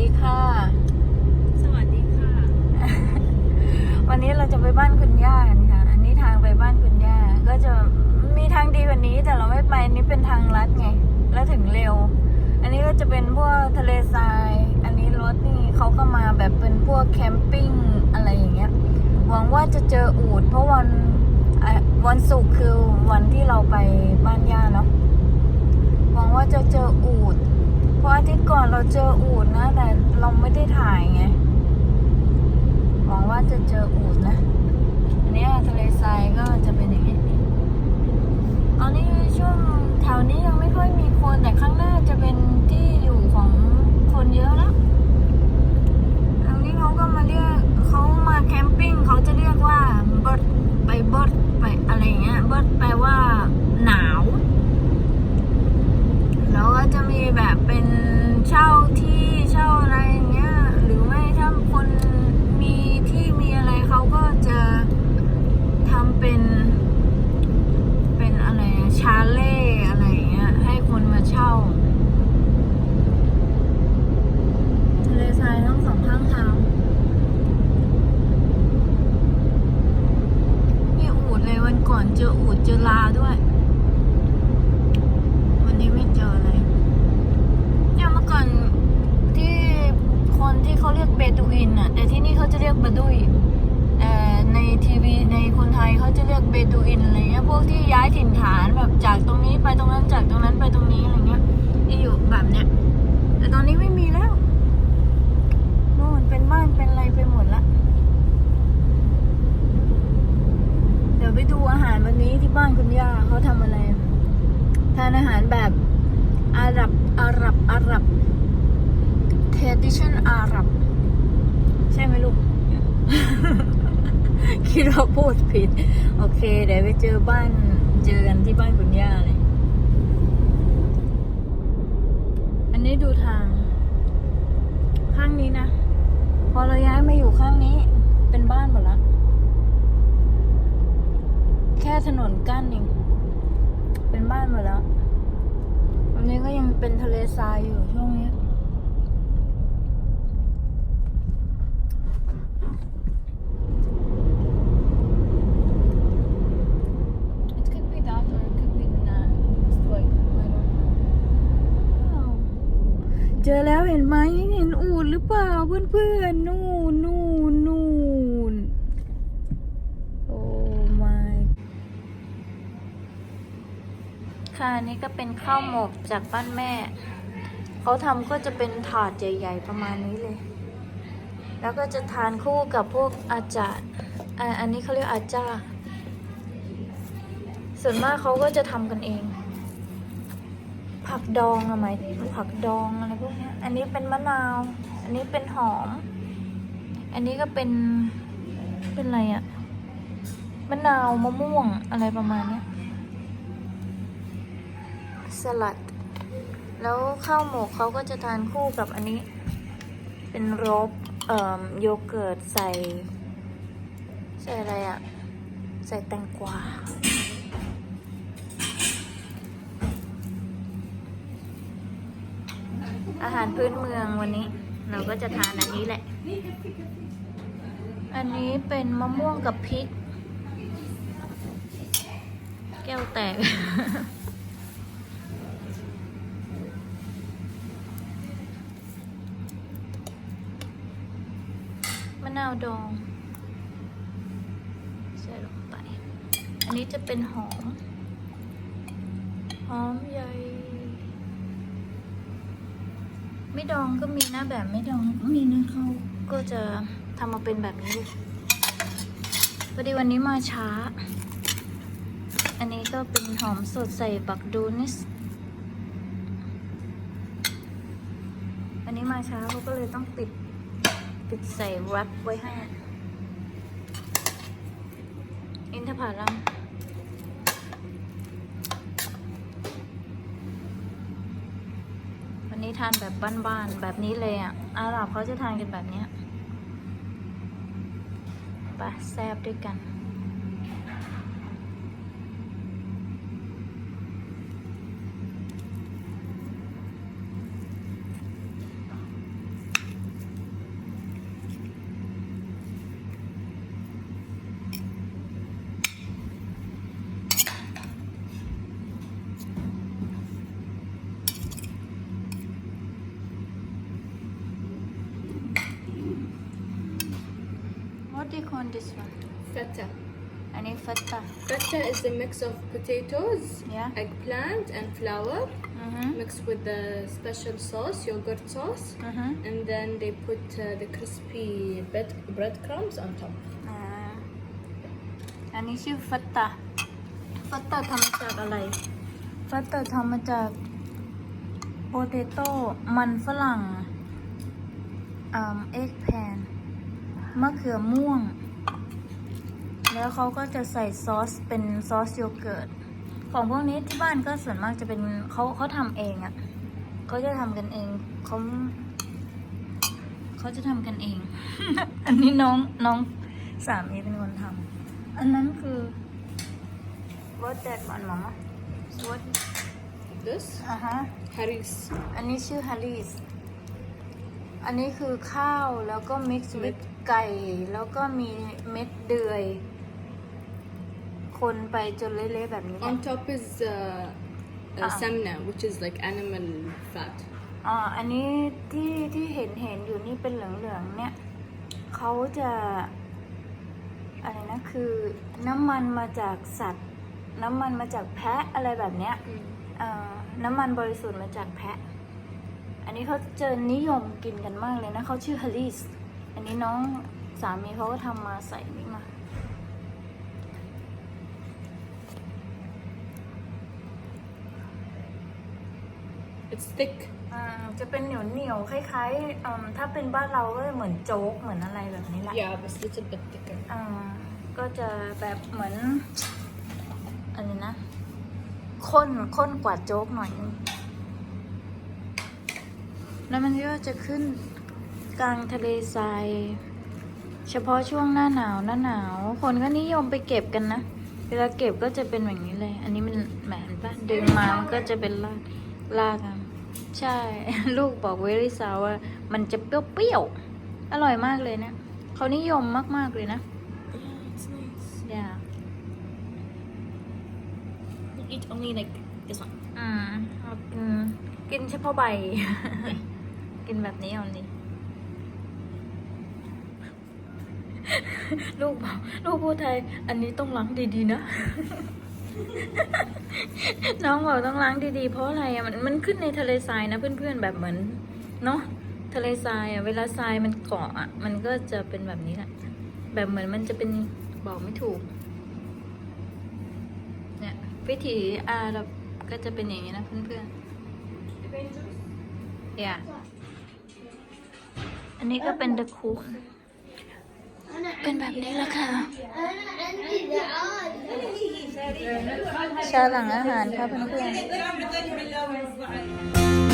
ดีค่ะ สวัสดีค่ะ วันนี้เราจะไปบ้านคุณย่ากันค่ะ อันนี้ทางไปบ้านคุณย่า ก็จะมีทางดีกว่านี้แต่เราไม่ไปอันนี้เป็นทางลัดไง แล้วถึงเร็ว อันนี้ก็จะเป็นพวกทะเลทราย อันนี้รถนี่เขาก็มาแบบเป็นพวกแคมปิ้งอะไรอย่างเงี้ย หวังว่าจะเจออูดเพราะวันอะวันศุกร์คือวันที่เราไปบ้านย่าเนาะ หวังว่าจะเจออูด เพราะอาทิตย์ก่อนเราเจออูดนะ แต่เราไม่ได้ถ่ายไงหวังว่าจะเจออูดนะอันนี้ทะเลทรายก็จะเป็นอย่างนี้ตอนนี้ช่วงแถวนี้ยังไม่ค่อยมีคนแต่ข้างหน้าจะเป็นที่อยู่ของคนเยอะแล้วทางนี้เขาก็มาเรียกเขามาแคมปิ้งเขาจะเรียกว่าเบิร์ดไปเบิร์ดไปอะไรเงี้ยเบิร์ดแปลว่าหนาว แล้วก็จะมีแบบเป็นเช่าที่เช่าอะไรอย่างเงี้ย หรือไม่ถ้าคนมีที่มีอะไรเขาก็จะทำเป็น เป็นอะไรอะชาเล่อะไรอย่างเงี้ย ให้คนมาเช่า ทะเลทรายทั้งสองข้างทาง มีอูดเลยวันก่ อนเจออูดเจอลาด้วย วันนี้ไม่เจอเลยเนี่ยเมื่อก่อนที่คนที่เขาเรียกเบดูอินอะแต่ที่นี่เขาจะเรียกบาดุยแต่ในทีวีในคนไทยเขาจะเรียกเบดูอินอะไรเงี้ยพวกที่ย้ายถิ่นฐานแบบจากตรงนี้ไปตรงนั้นจากตรงนั้นไปตรงนี้อะไรเงี้ยที่อยู่แบบเนี้ยแต่ตอนนี้ไม่มีแล้วโน่นเป็นบ้านเป็นอะไรไปหมดละ เดี๋ยว ไปดูอาหารวันนี้ที่บ้านคุณย่าเขาทำอะไร ทานอาหารแบบอาหรับอาหรับอาหรับ tradition อาหรับ ใช่ไหมลูก คิดว่าพูดผิด โอเค เดี๋ยวไปเจอบ้านเจอกันที่บ้านคุณย่าเลย อันนี้ดูทาง ข้างนี้นะ พอเราย้ายมาอยู่ข้างนี้ เป็นบ้านหมดแล้ว แค่ถนนกั้นเอง เป็นบ้าน หมดแล้ววันนี้ก็ยังเป็นทะเลทรายอยู่ช่วงนี้ It could be that or it could be not. It's like, I don't know. เจอแล้วเห็นไหมเห็นอูดหรือเปล่าเพื่อนๆ นู่นนู่นนู่นโอ้ my ค่ะอันนี้ก็เป็นข้าวหมกจากบ้านแม่ เขาทำก็จะเป็นถาดใหญ่ ๆ ประมาณนี้เลย แล้วก็จะทานคู่กับพวกอาจารย์อ่าอันนี้เขาเรียกอาจารย์ส่วนมากเขาก็จะทำกันเอง ผักดองอะไหมผักดองอะไรพวกนี้อันนี้เป็นมะนาว อันนี้เป็นหอม อันนี้ก็เป็นเป็นอะไรอะมะนาวมะม่วงอะไรประมาณเนี้ย สลัด แล้วข้าวหมกเขาก็จะทานคู่กับอันนี้ เป็นโรบเอ่อโยเกิร์ตใส่ ใส่อะไรอะใส่แตงกวาอาหารพื้นเมืองวันนี้ เราก็จะทานอันนี้แหละ อันนี้เป็นมะม่วงกับพริก แก้วแตกะนาวดองใส่ลงไป อันนี้จะเป็นหอม หอมใหญ่ ไม่ดองก็มีนะแบบไม่ดองก็มีนะเขาก็จะทำมาเป็นแบบนี้เลยพอดีวันนี้มาช้า อันนี้ก็เป็นหอมสดใส่บักดูนิส อันนี้มาช้าเขาก็เลยต้องปิด ปิดใส่แรปไว้ให้ อินทผลัมวันนี้ทานแบบบ้านๆ แบบนี้เลยอะ อาหรับเขาจะทานกันแบบนี้ไปแซบด้วยกัน do you call this one Feta. อันนี้ฟัตตา Feta is a mix of potatoes, Yeah. eggplant, and flour อือฮึ mixed with the special sauce, yogurt sauce, อือฮึ and then they put uh, the crispy bread breadcrumbs on top. อ่าอันนี้ชื่อฟัตตาฟัตตาทำมาจากอะไรฟัตตาทำมาจากโปเตโต้มันฝรั่งอ่าเอ็กแพน มะเขือม่วง แล้วเขาก็จะใส่ซอสเป็นซอสโยเกิร์ต ของพวกนี้ที่บ้านก็ส่วนมากจะเป็นเขาเขาทำเองอะ่ะเขาจะทำกันเองเขาเขาจะทำกันเอง อันนี้น้องน้องสามีเป็นคนทำอันนั้นคือ what that one mama what This อ่าฮะ haris. อันนี้ชื่อฮาริส อันนี้คือข้าวแล้วก็มิกซ์วิ t ไก่ แล้วก็มีเม็ดเดือย คนไปจนเละๆแบบนี้แหละ On top is uh, uh, Ah. samna, which is like animal fat. อ่าอันนี้ที่ที่เห็นเห็นอยู่นี่เป็นเหลืองๆเนี่ยเขาจะอะไรนะคือน้ำมันมาจากสัตว์ น้ำมันมาจากแพะอะไรแบบเนี้ยเอ่อน้ำมันบริสุทธิ์มาจากแพะ อันนี้เขาเจอนิยมกินกันมากเลยนะเขาชื่อฮาริสอันนี้น้องสามีเขาก็ทำมาใส่นี่มา It's thick. อ่าจะเป็นเหนียวเหนียวๆคล้ายๆอืมถ้าเป็นบ้านเราก็จะเหมือนโจ๊กเหมือนอะไรแบบนี้แหละ Yeah, but it's a bit thicker. อ่าก็จะแบบเหมือนอะไรนะข้นข้นกว่าโจ๊กหน่อยนึง แล้วมันก็จะขึ้นกลางทะเลทราย เฉพาะช่วงหน้าหนาวหน้าหนาว คนก็นิยมไปเก็บกันนะ เวลาเก็บก็จะเป็นแบบนี้เลย อันนี้มันแหมเห็นปะดึงมามันก็จะเป็นลากลากอะใช่ ลูกบอกเวลิซาว่า มันจะเปรี้ยวๆ อร่อยมากเลยนะ เขานิยมมากๆเลยนะ Yeah, it's nice. อย่า You eat only like this one. อืมเอากินกินเฉพาะใบ กินแบบนี้เอานี่ลูกบอกลูกพูดไทย อันนี้ต้องล้างดีๆนะ น้องบอกต้องล้างดีๆ เพราะอะไรอะมันมันขึ้นในทะเลทรายนะเพื่อนๆแบบเหมือน เนาะทะเลทรายอะเวลาทรายมันเกาะอะมันก็จะเป็นแบบนี้แหละแบบเหมือนมันจะเป็นบอกไม่ถูก เนี่ยวิถีอาหรับก็จะเป็นอย่างนี้นะเพื่อนๆอย่า อันนี้ก็เป็นตะคูนเป็นแบบนี้แหละค่ะ ชาหลังอาหารค่ะเพื่อนๆ